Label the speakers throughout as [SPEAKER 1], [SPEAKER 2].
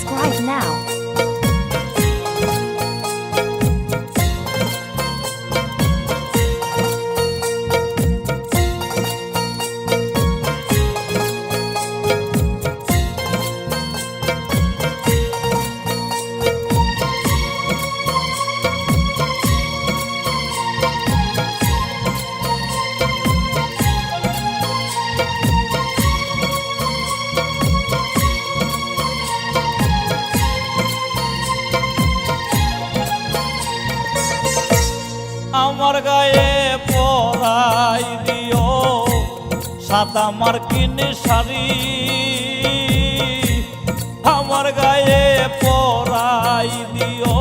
[SPEAKER 1] Subscribe now
[SPEAKER 2] আমার গায়ে পরাই দিও সাদা মার্কিন শাড়ি। আমার গায়ে পরাই দিও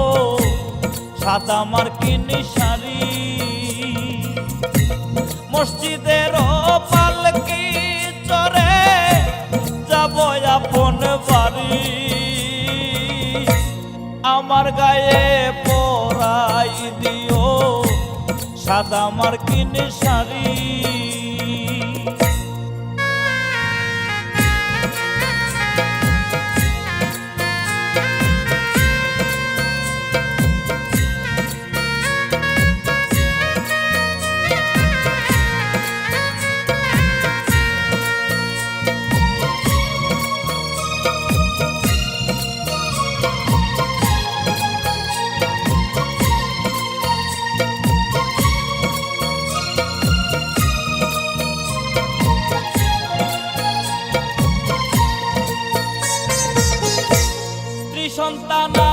[SPEAKER 2] সাদা মার্কিন শাড়ি। মসজিদের পালকি চরে যাব আপন বাড়ি। আমার গায়ে পরাই দিও সাদা মার্কিন শাড়ি। সন্তান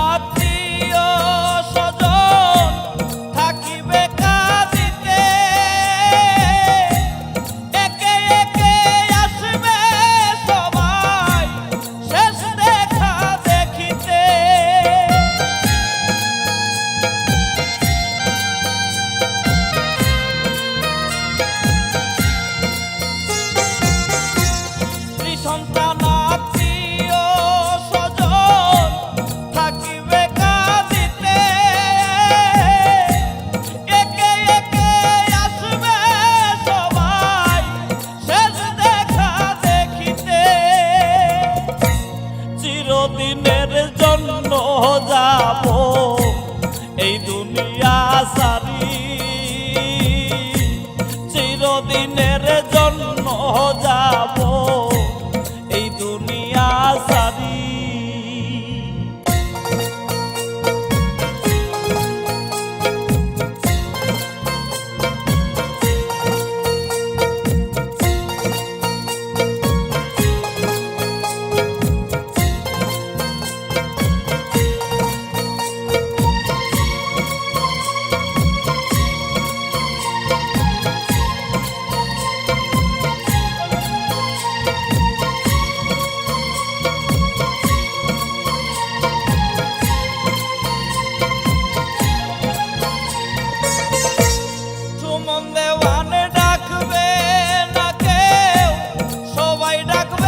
[SPEAKER 2] ডাকবে